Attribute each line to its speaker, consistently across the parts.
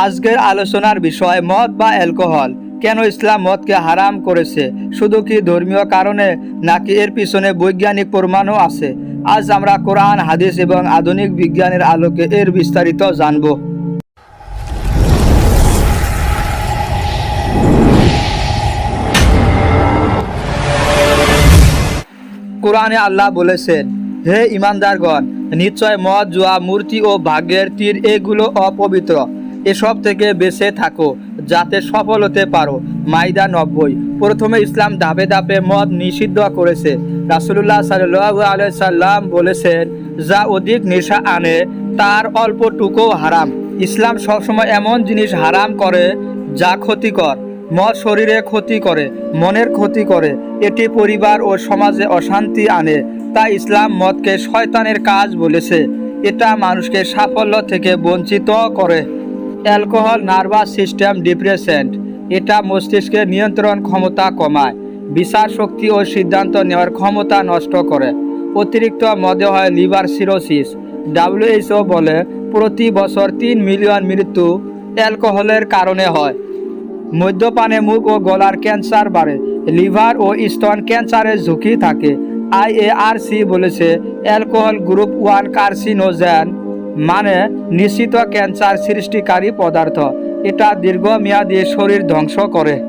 Speaker 1: আজকের আলোচনার বিষয় মদ বা অ্যালকোহল। কেন ইসলাম মদকে হারাম করেছে? শুধু কি ধর্মীয় কারণে, নাকি এর পিছনে বৈজ্ঞানিক প্রমাণও আছে? আজ আমরা কোরআন, হাদিস এবং আধুনিক বিজ্ঞানের আলোকে এর বিস্তারিত জানব। কোরআনে আল্লাহ বলেছেন, হে ইমানদারগণ, নিশ্চয় মদ, জুয়া, মূর্তি ও ভাগ্যের তীর এগুলো অপবিত্র। এসব থেকে বেঁচে থাকো, যাতে সফল হতে পারো। মাইদা নব্বই। প্রথমে ইসলাম ধাপে ধাপে মদ নিষিদ্ধ করেছে। রাসুল্লাহ সাল্লাহ আলাইসাল্লাম বলেছেন, যা অধিক নেশা আনে, তার অল্পটুকুও হারাম। ইসলাম সবসময় এমন জিনিস হারাম করে, যা ক্ষতিকর। মদ শরীরে ক্ষতি করে, মনের ক্ষতি করে। এটি পরিবার ও সমাজে অশান্তি আনে। তাই ইসলাম মদকে শয়তানের কাজ বলেছে। এটা মানুষকে সাফল্য থেকে বঞ্চিত করে। অ্যালকোহল, নার্ভাস সিস্টেম ডিপ্রেসেন্ট এটা মস্তিষ্কের নিয়ন্ত্রণ ক্ষমতা কমায় বিচার শক্তি ও সিদ্ধান্ত নেওয়ার ক্ষমতা নষ্ট করে। অতিরিক্ত মদে হয় লিভার সিরোসিস। ডাব্লিউএইচও বলে, প্রতি বছর তিন মিলিয়ন মৃত্যু অ্যালকোহলের কারণে হয়। মদ্যপানে মুখ ও গলার ক্যান্সার বাড়ে, লিভার ও স্তন ক্যান্সারের ঝুঁকি থাকে। আইএআরসি বলেছে, অ্যালকোহল গ্রুপ ওয়ান কার্সিনোজেন মানে নিশ্চিত ক্যান্সার সৃষ্টিকারী পদার্থ। এটা দীর্ঘমেয়াদী শরীর ধ্বংস করে।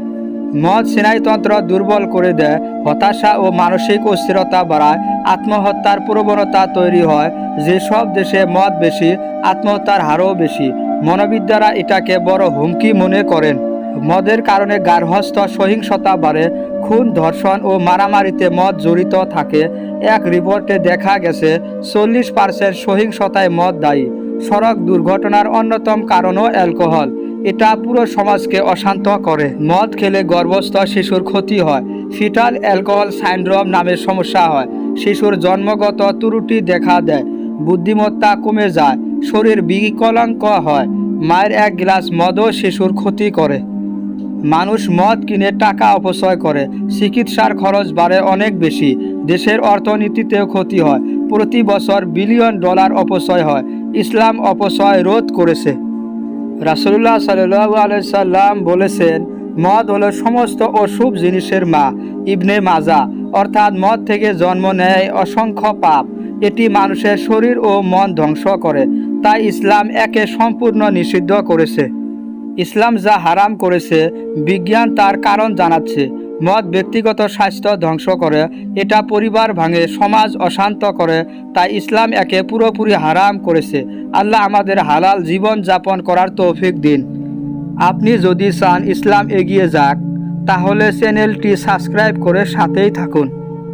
Speaker 1: মদ স্নায়ুতন্ত্র দুর্বল করে দেয়, হতাশা ও মানসিক অস্থিরতা বাড়ায়, আত্মহত্যার প্রবণতা তৈরি হয়। যেসব দেশে মদ বেশি, আত্মহত্যার হারও বেশি। মনোবিদ্যারা এটাকে বড় হুমকি মনে করেন। মদের কারণে গার্হস্থ সহিংসতা বাড়ে, খুন, ধর্ষণ ও মারামারিতে মদ জড়িত থাকে। এক রিপোর্টে দেখা গেছে, চল্লিশ পার্সেন্ট সহিংসতায় মদ দায়ী। সড়ক দুর্ঘটনার অন্যতম কারণও অ্যালকোহল। এটা পুরো সমাজকে অশান্ত করে। মদ খেলে গর্ভস্থ শিশুর ক্ষতি হয়। ফিটাল অ্যালকোহল সাইন্ড্রোম নামের সমস্যা হয়। শিশুর জন্মগত ত্রুটি দেখা দেয়। বুদ্ধিমত্তা কমে যায়। শরীর বিকলাঙ্গ হয়। মায়ের এক গ্লাস মদও শিশুর ক্ষতি করে। মানুষ মদ কিনে টাকা অপচয় করে। চিকিৎসার খরচ বাড়ে অনেক বেশি। দেশের অর্থনীতিতেও ক্ষতি হয়। প্রতি বছর বিলিয়ন ডলার অপচয় হয়। ইসলাম অপচয় রোধ করেছে। রাসুল্লাহ সাল্লু আলাইসাল্লাম বলেছেন, মদ হলো সমস্ত অশুভ জিনিসের মা, ইবনে মাজা। অর্থাৎ মদ থেকে জন্ম নেয় অসংখ্য পাপ। এটি মানুষের শরীর ও মন ধ্বংস করে। তাই ইসলাম একে সম্পূর্ণ নিষিদ্ধ করেছে। ইসলাম যা হারাম করেছে, বিজ্ঞান তার কারণ জানাচ্ছে। মদ ব্যক্তিগত স্বাস্থ্য ধ্বংস করে, এটা পরিবার ভাঙে, সমাজ অশান্ত করে, তাই ইসলাম একে পুরোপুরি হারাম করেছে। আল্লাহ আমাদের হালাল জীবন যাপন করার তৌফিক দিন। আপনি যদি চান ইসলাম এগিয়ে যাক, তাহলে চ্যানেলটি সাবস্ক্রাইব করে সাথেই থাকুন।